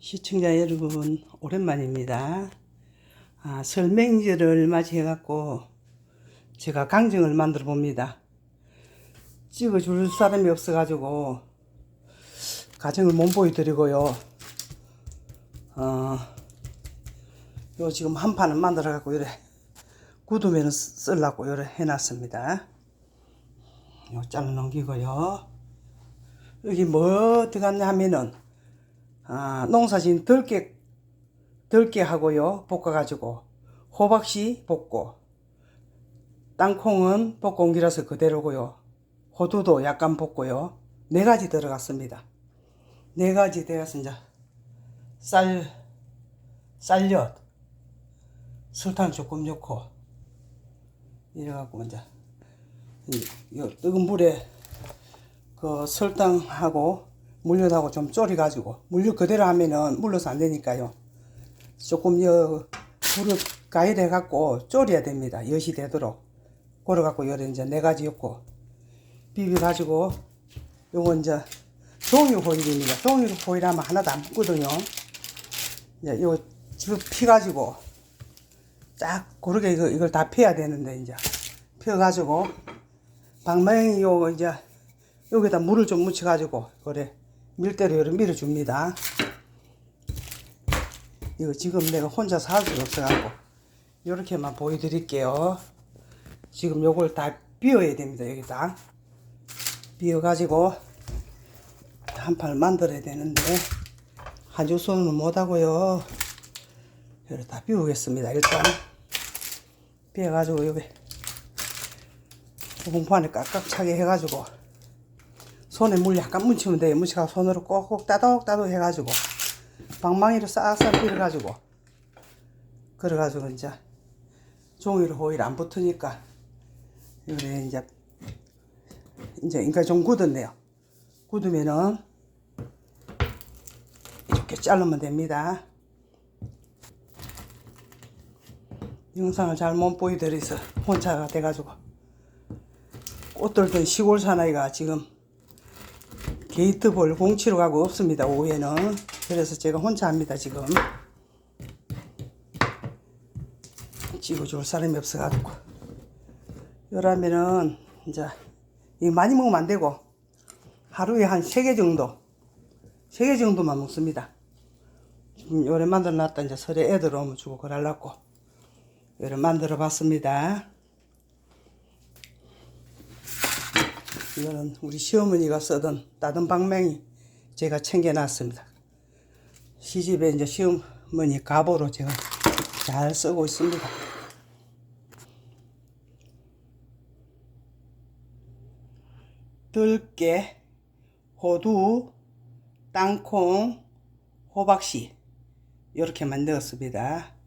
시청자 여러분 오랜만입니다. 아, 설명지를 맞이해갖고 제가 강정을 만들어 봅니다. 찍어줄 사람이 없어가지고 가정을 못 보여드리고요. 어, 요 지금 한 판은 만들어갖고 이래 굳으면 쓸라고 이래 해놨습니다. 요 잘라 넘기고요. 여기 뭐 들어갔냐 하면은 아, 농사진 들깨 들깨 하고요. 볶아 가지고. 호박씨 볶고. 땅콩은 볶아 옮기라서 그대로고요. 호두도 약간 볶고요. 네 가지 들어갔습니다. 네 가지 이제 쌀 쌀엿 설탕 조금 넣고. 이래갖고 이제 이- 요 뜨거운 물에 그 설탕하고 물엿하고 좀 졸여가지고 물엿 그대로 하면은 물러서 안 되니까요. 조금 여 불을 가열해 갖고 졸여야 됩니다. 엿이 되도록. 그래갖고 요래 이제 네 가지 였고 비벼 가지고 요거 이제 종이 호일입니다. 종이 호일하면 하나도 안 붙거든요. 이제 요 지금 피가지고 쫙 고르게 이거, 이걸 다 펴야 되는데 이제 펴가지고 방망이 요 이제 여기다 물을 좀 묻혀가지고 그래 밀대로 이렇게 밀어줍니다. 이거 지금 내가 혼자서 할 수가 없어갖고 이렇게만 보여드릴게요. 지금 요걸 다 비워야 됩니다. 여기 다 비워가지고 한판 만들어야 되는데 한주 손은 못하고요. 이렇게 다 비우겠습니다. 일단 비워가지고 여기 봉판에 깍깍 차게 해가지고 손에 물 약간 묻히면 돼요. 묻혀가 손으로 꼭꼭 따독따독 해가지고 방망이로 싹싹 빌어가지고 그래가지고 이제 종이로 호일 안 붙으니까 이래 이제 이제 그러니까 좀 굳었네요. 굳으면은 이렇게 자르면 됩니다. 영상을 잘 못 보여드려서 혼자가 돼가지고 꽃들던 시골 사나이가 지금 게이트볼 공치러 가고 없습니다 오후에는. 그래서 제가 혼자 합니다 지금. 찍어줄 사람이 없어가지고. 요라면은 이제 이 많이 먹으면 안 되고 하루에 한세개 정도 세개 정도만 먹습니다. 지금 요래 만들어 놨다 이제 설에 애들 오면 주고 그러려고 요래 만들어 봤습니다 이거는 우리 시어머니가 쓰던 따뜻한 방맹이 제가 챙겨놨습니다. 시집에 이제 시어머니 가보로 제가 잘 쓰고 있습니다. 들깨, 호두, 땅콩, 호박씨 이렇게만 넣었습니다.